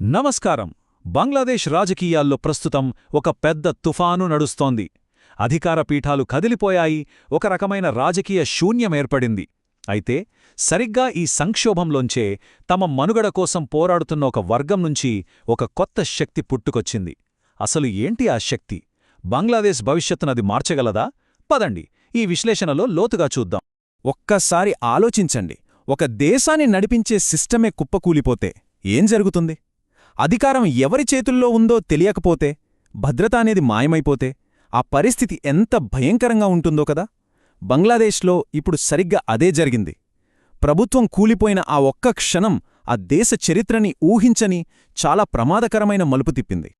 నమస్కారం. బంగ్లాదేశ్ రాజకీయాల్లో ప్రస్తుతం ఒక పెద్ద తుఫాను నడుస్తోంది. అధికార పీఠాలు కదిలిపోయాయి ఒక రకమైన రాజకీయ శూన్యం ఏర్పడింది. అయితే సరిగ్గా ఈ సంక్షోభంలోంచే తమ మనుగడ కోసం పోరాడుతున్న ఒక వర్గం నుంచి ఒక కొత్త శక్తి పుట్టుకొచ్చింది. అసలు ఏంటి ఆ శక్తి? బంగ్లాదేశ్ భవిష్యత్తునది మార్చగలదా? పదండి ఈ విశ్లేషణలో లోతుగా చూద్దాం. ఒక్కసారి ఆలోచించండి. ఒక దేశాన్ని నడిపించే సిస్టమే కుప్పకూలిపోతే ఏం జరుగుతుంది? అధికారం ఎవరి చేతుల్లో ఉందో తెలియకపోతే భద్రత అనేది మాయమైపోతే ఆ పరిస్థితి ఎంత భయంకరంగా ఉంటుందో కదా! బంగ్లాదేశ్లో ఇప్పుడు సరిగ్గా అదే జరిగింది. ప్రభుత్వం కూలిపోయిన ఆ ఒక్క క్షణం ఆ దేశ చరిత్రని ఊహించని చాలా ప్రమాదకరమైన మలుపు తిప్పింది.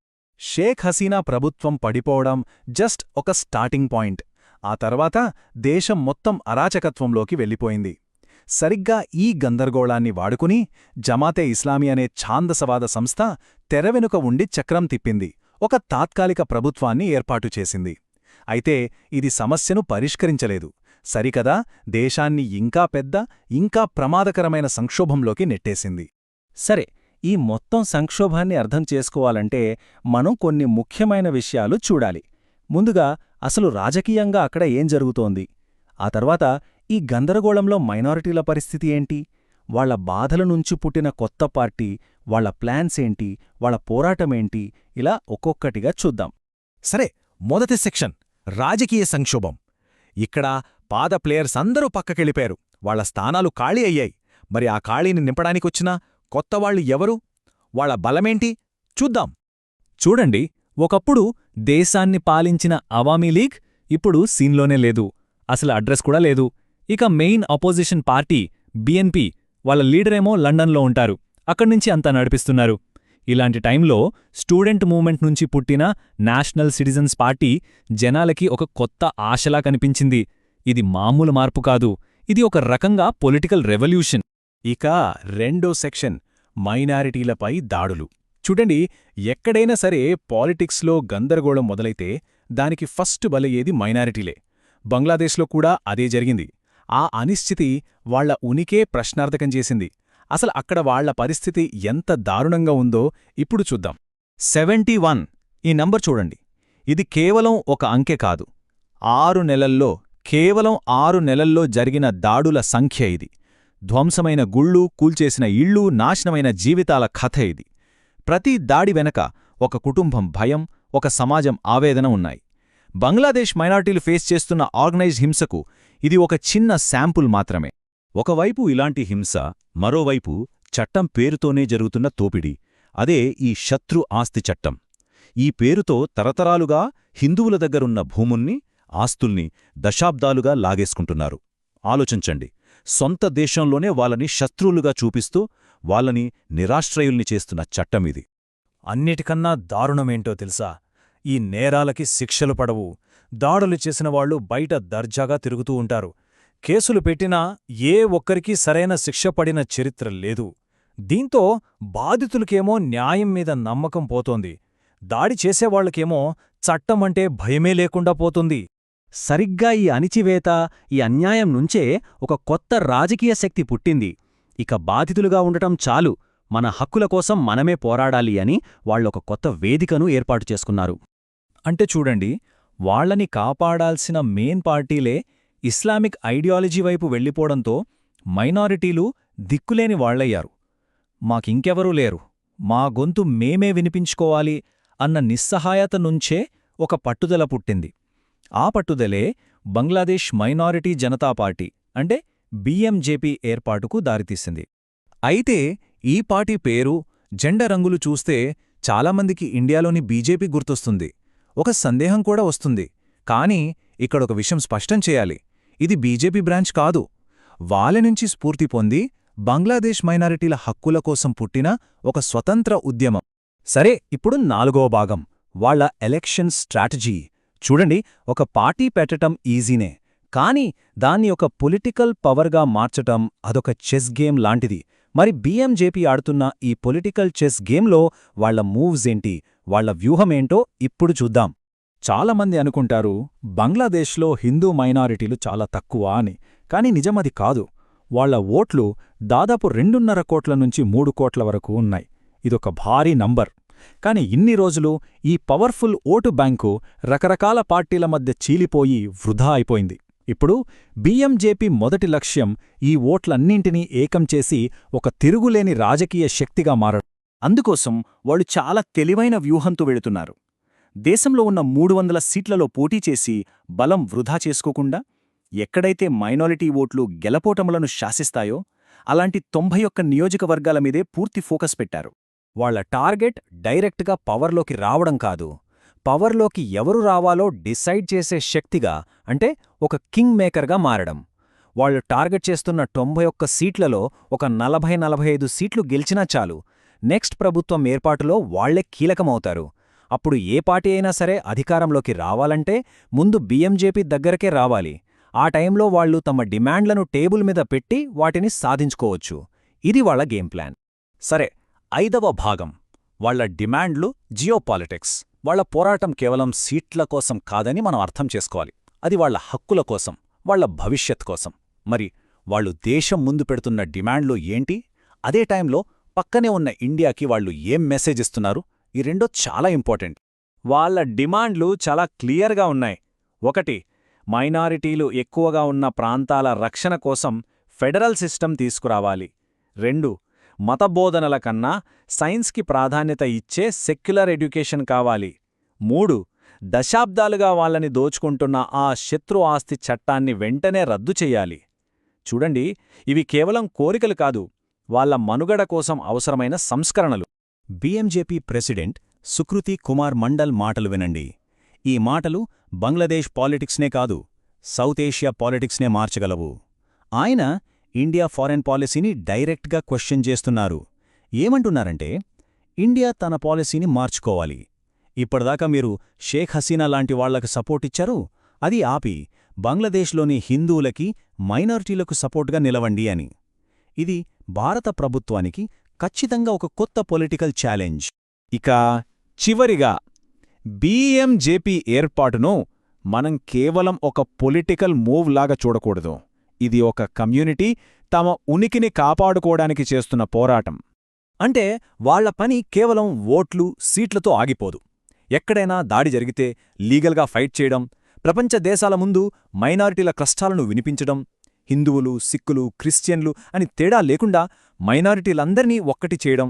షేక్ హసీనా ప్రభుత్వం పడిపోవడం జస్ట్ ఒక స్టార్టింగ్ పాయింట్. ఆ తర్వాత దేశం మొత్తం అరాచకత్వంలోకి వెళ్ళిపోయింది. సరిగ్గా ఈ గందరగోళాన్ని వాడుకుని జమాతే ఇస్లామీ అనే ఛాందసవాద సంస్థ తెరవెనుక ఉండి చక్రం తిప్పింది ఒక తాత్కాలిక ప్రభుత్వాన్ని ఏర్పాటు చేసింది. అయితే ఇది సమస్యను పరిష్కరించలేదు. సరికదా దేశాన్ని ఇంకా పెద్ద ఇంకా ప్రమాదకరమైన సంక్షోభంలోకి నెట్టేసింది. సరే ఈ మొత్తం సంక్షోభాన్ని అర్థం చేసుకోవాలంటే మనం కొన్ని ముఖ్యమైన విషయాలు చూడాలి. ముందుగా అసలు రాజకీయంగా అక్కడ ఏం జరుగుతోంది? ఆ తర్వాత ఈ గందరగోళంలో మైనారిటీల పరిస్థితి ఏంటి? వాళ్ళ బాధల నుంచి పుట్టిన కొత్త పార్టీ వాళ్ళ ప్లాన్స్ ఏంటి? వాళ్ళ పోరాటమేంటి ఇలా ఒక్కొక్కటిగా చూద్దాం. సరే మొదటి సెక్షన్ రాజకీయ సంక్షోభం. ఇక్కడ పాద ప్లేయర్స్ అందరూ పక్కకెళ్ళిపోయారు. వాళ్ళ స్థానాలు ఖాళీ అయ్యాయి. మరి ఆ ఖాళీని నింపడానికొచ్చినా కొత్తవాళ్ళు ఎవరు? వాళ్ళ బలమేంటి? చూద్దాం. చూడండి ఒకప్పుడు దేశాన్ని పాలించిన అవామీ లీగ్ ఇప్పుడు సీన్లోనే లేదు. అసలు అడ్రస్ కూడా లేదు. ఇక మెయిన్ అపోజిషన్ పార్టీ బిఎన్పి వాళ్ళ లీడరేమో లండన్లో ఉంటారు. అక్కడ్నుంచి అంతా నడిపిస్తున్నారు. ఇలాంటి టైంలో స్టూడెంట్ మూవ్మెంట్ నుంచి పుట్టిన నేషనల్ సిటిజన్స్ పార్టీ జనాలకి ఒక కొత్త ఆశలా కనిపించింది. ఇది మామూలు మార్పు కాదు. ఇది ఒక రకంగా పొలిటికల్ రెవల్యూషన్. ఇక రెండో సెక్షన్ మైనారిటీలపై దాడులు. చూడండి ఎక్కడైనా సరే పాలిటిక్స్లో గందరగోళం మొదలైతే దానికి ఫస్ట్ బలయ్యేది మైనారిటీలే. బంగ్లాదేశ్లో కూడా అదే జరిగింది. ఆ అనిశ్చితి వాళ్ళ ఉనికే ప్రశ్నార్థకం చేసింది. అసలు అక్కడ వాళ్ళ పరిస్థితి ఎంత దారుణంగా ఉందో ఇప్పుడు చూద్దాం. Seventy one. ఈ నంబర్ చూడండి. ఇది కేవలం ఒక అంకె కాదు. ఆరు నెలల్లో కేవలం ఆరు నెలల్లో జరిగిన దాడుల సంఖ్య ఇది. ధ్వంసమైన గుళ్ళు కూల్చేసిన ఇళ్ళు నాశనమైన జీవితాల కథ ఇది. ప్రతి దాడి వెనక ఒక కుటుంబం భయం ఒక సమాజం ఆవేదన ఉన్నాయి. బంగ్లాదేశ్ మైనార్టీలు ఫేస్ చేస్తున్న ఆర్గనైజ్డ్ హింసకు ఇది ఒక చిన్న శాంపుల్ మాత్రమే. ఒకవైపు ఇలాంటి హింస మరోవైపు చట్టం పేరుతోనే జరుగుతున్న తోపిడి. అదే ఈ శత్రు ఆస్తి చట్టం. ఈ పేరుతో తరతరాలుగా హిందువుల దగ్గరున్న భూముల్ని ఆస్తుల్ని దశాబ్దాలుగా లాగేసుకుంటున్నారు. ఆలోచించండి. సొంత దేశంలోనే వాళ్ళని శత్రువులుగా చూపిస్తూ వాళ్ళని నిరాశ్రయుల్ని చేస్తున్న చట్టమిది అన్నిటికన్నా దారుణమేంటో తెలుసా? ఈ నేరాలకి శిక్షలు పడవు. దాడులు చేసినవాళ్ళు బయట దర్జాగా తిరుగుతూ ఉంటారు. కేసులు పెట్టినా ఏ ఒక్కరికీ సరైన శిక్ష పడిన చరిత్ర లేదు. దీంతో బాధితులకేమో న్యాయం మీద నమ్మకం పోతోంది. దాడి చేసేవాళ్ళకేమో చట్టమంటే భయమే లేకుండా పోతుంది. సరిగ్గా ఈ అణిచివేత ఈ అన్యాయం నుంచే ఒక కొత్త రాజకీయ శక్తి పుట్టింది. ఇక బాధితులుగా ఉండటం చాలు. మన హక్కుల కోసం మనమే పోరాడాలి అని వాళ్ళొక కొత్త వేదికను ఏర్పాటు చేసుకున్నారు. అంటే చూడండి వాళ్ళని కాపాడాల్సిన మెయిన్ పార్టీలే ఇస్లామిక్ ఐడియాలజీ వైపు వెళ్ళిపోవడంతో మైనారిటీలు దిక్కులేని వాళ్ళయ్యారు మాకింకెవరూ లేరు. మా గొంతు మేమే వినిపించుకోవాలి అన్న నిస్సహాయత నుంచే ఒక పట్టుదల పుట్టింది. ఆ పట్టుదలే బంగ్లాదేశ్ మైనారిటీ జనతా పార్టీ అంటే బీఎంజేపీ ఏర్పాటుకు దారితీసింది. అయితే ఈ పార్టీ పేరు జెండ రంగులు చూస్తే చాలామందికి ఇండియాలోని బీజేపీ గుర్తొస్తుంది. ఒక సందేహం కూడా వస్తుంది. కానీ ఇక్కడొక విషయం స్పష్టం చేయాలి. ఇది బీజేపీ బ్రాంచ్ కాదు. వాళ్ళ నుంచి స్ఫూర్తి పొంది బంగ్లాదేశ్ మైనారిటీల హక్కుల కోసం పుట్టిన ఒక స్వతంత్ర ఉద్యమం. సరే ఇప్పుడు నాలుగవ భాగం. వాళ్ళ ఎలక్షన్ స్ట్రాటజీ. చూడండి ఒక పార్టీ పెట్టటం ఈజీనే. కానీ దాన్ని ఒక పొలిటికల్ పవర్గా మార్చటం అదొక చెస్ గేమ్ లాంటిది. మరి బీఎంజేపీ ఆడుతున్న ఈ పొలిటికల్ చెస్ గేమ్లో వాళ్ళ మూవ్స్ ఏంటి? వాళ్ళ వ్యూహమేంటో ఇప్పుడు చూద్దాం. చాలామంది అనుకుంటారు బంగ్లాదేశ్లో హిందూ మైనారిటీలు చాలా తక్కువ అని. కాని నిజమది కాదు. వాళ్ళ ఓట్లు దాదాపు రెండున్నర కోట్ల నుంచి మూడు కోట్ల వరకు ఉన్నాయి. ఇదొక భారీ నంబర్. కాని ఇన్ని రోజులు ఈ పవర్ఫుల్ ఓటు బ్యాంకు రకరకాల పార్టీల మధ్య చీలిపోయి వృధా అయిపోయింది. ఇప్పుడు బీఎంజేపీ మొదటి లక్ష్యం ఈ ఓట్లన్నింటినీ ఏకం చేసి ఒక తిరుగులేని రాజకీయ శక్తిగా మారడం. అందుకోసం వాళ్ళు చాలా తెలివైన వ్యూహంతో వెళుతున్నారు. దేశంలో ఉన్న మూడు వందల సీట్లలో పోటీ చేసి బలం వృధా చేసుకోకుండా ఎక్కడైతే మైనారిటీ ఓట్లు గెలపోటములను శాసిస్తాయో అలాంటి తొంభై ఒక్క నియోజకవర్గాల మీదే పూర్తి ఫోకస్ పెట్టారు. వాళ్ళ టార్గెట్ డైరెక్ట్గా పవర్లోకి రావడం కాదు. పవర్లోకి ఎవరు రావాలో డిసైడ్ చేసే శక్తిగా అంటే ఒక కింగ్ మేకర్గా మారడం. వాళ్ళు టార్గెట్ చేస్తున్న తొంభై ఒక్క సీట్లలో ఒక నలభై నలభై ఐదు సీట్లు గెలిచినా చాలు. నెక్స్ట్ ప్రభుత్వం ఏర్పాటులో వాళ్ళే కీలకమవుతారు. అప్పుడు ఏ పార్టీ అయినా సరే అధికారంలోకి రావాలంటే ముందు బీఎంజేపీ దగ్గరకే రావాలి. ఆ టైంలో వాళ్ళు తమ డిమాండ్లను టేబుల్ మీద పెట్టి వాటిని సాధించుకోవచ్చు. ఇది వాళ్ళ గేమ్ ప్లాన్. సరే ఐదవ భాగం. వాళ్ళ డిమాండ్లు జియోపాలిటిక్స్. వాళ్ళ పోరాటం కేవలం సీట్ల కోసం కాదని మనం అర్థం చేసుకోవాలి. అది వాళ్ళ హక్కుల కోసం వాళ్ళ భవిష్యత్ కోసం. మరి వాళ్ళు దేశం ముందు పెడుతున్న డిమాండ్లు ఏంటి? అదే టైంలో పక్కనే ఉన్న ఇండియాకి వాళ్ళు ఏం మెసేజ్ ఇస్తున్నారు? ఈ రెండో చాలా ఇంపార్టెంట్. వాళ్ళ డిమాండ్లు చాలా క్లియర్గా ఉన్నాయి. ఒకటి మైనారిటీలు ఎక్కువగా ఉన్న ప్రాంతాల రక్షణ కోసం ఫెడరల్ సిస్టమ్ తీసుకురావాలి. రెండు మతబోధనల కన్నా సైన్స్కి ప్రాధాన్యత ఇచ్చే సెక్యులర్ ఎడ్యుకేషన్ కావాలి. మూడు దశాబ్దాలుగా వాళ్ళని దోచుకుంటున్న ఆ శత్రు ఆస్తి చట్టాన్ని వెంటనే రద్దు చెయ్యాలి చూడండి ఇవి కేవలం కోరికలు కాదు వాళ్ళ మనుగడ కోసం అవసరమైన సంస్కరణలు. బీఎంజేపీ ప్రెసిడెంట్ సుకృతి కుమార్ మండల్ మాటలు వినండి. ఈ మాటలు బంగ్లాదేశ్ పాలిటిక్స్నే కాదు సౌత్ ఏషియా పాలిటిక్స్నే మార్చగలవు. ఆయన ఇండియా ఫారెన్ పాలసీని డైరెక్ట్గా క్వశ్చన్ చేస్తున్నారు. ఏమంటున్నారంటే ఇండియా తన పాలసీని మార్చుకోవాలి. ఇప్పటిదాకా మీరు షేక్ హసీనా లాంటి వాళ్ళకు సపోర్ట్ ఇచ్చారు అది ఆపి బంగ్లాదేశ్లోని హిందువులకి మైనారిటీలకు సపోర్ట్గా నిలవండి అని. ఇది భారత ప్రభుత్వానికి ఖచ్చితంగా ఒక కొత్త పొలిటికల్ ఛాలెంజ్. ఇక చివరిగా బీఎంజేపీ ఏర్పాటును మనం కేవలం ఒక పొలిటికల్ మూవ్ లాగా చూడకూడదు. ఇది ఒక కమ్యూనిటీ తమ ఉనికిని కాపాడుకోవడానికి చేస్తున్న పోరాటం. అంటే వాళ్ళ పని కేవలం ఓట్లు సీట్లతో ఆగిపోదు. ఎక్కడైనా దాడి జరిగితే లీగల్గా ఫైట్ చేయడం ప్రపంచ దేశాల ముందు మైనారిటీల కష్టాలను వినిపించడం హిందువులు సిక్కులు క్రిస్టియన్లు అని తేడా లేకుండా మైనారిటీలందర్నీ ఒక్కటి చేయడం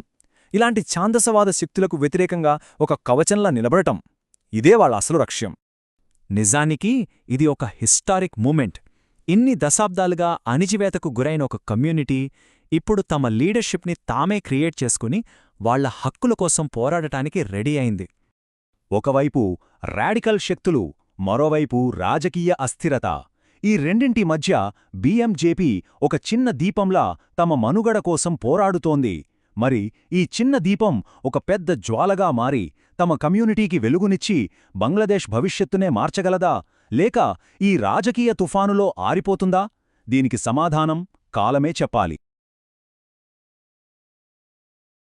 ఇలాంటి ఛాందసవాద శక్తులకు వ్యతిరేకంగా ఒక కవచంలా నిలబడటం ఇదే వాళ్ళ అసలు లక్ష్యం. నిజానికి ఇది ఒక హిస్టారిక్ మూమెంట్. ఇన్ని దశాబ్దాలుగా అణిచివేతకు గురైన ఒక కమ్యూనిటీ ఇప్పుడు తమ లీడర్షిప్ని తామే క్రియేట్ చేసుకుని వాళ్ళ హక్కుల కోసం పోరాడటానికి రెడీ అయింది. ఒకవైపు రాడికల్ శక్తులు మరోవైపు రాజకీయ అస్థిరత. ఈ రెండింటి మధ్య బీఎంజేపీ ఒక చిన్న దీపంలా తమ మనుగడ కోసం పోరాడుతోంది. మరి ఈ చిన్న దీపం ఒక పెద్ద జ్వాలగా మారి తమ కమ్యూనిటీకి వెలుగునిచ్చి బంగ్లాదేశ్ భవిష్యత్తునే మార్చగలదా? లేక ఈ రాజకీయ తుఫానులో ఆరిపోతుందా? దీనికి సమాధానం కాలమే చెప్పాలి.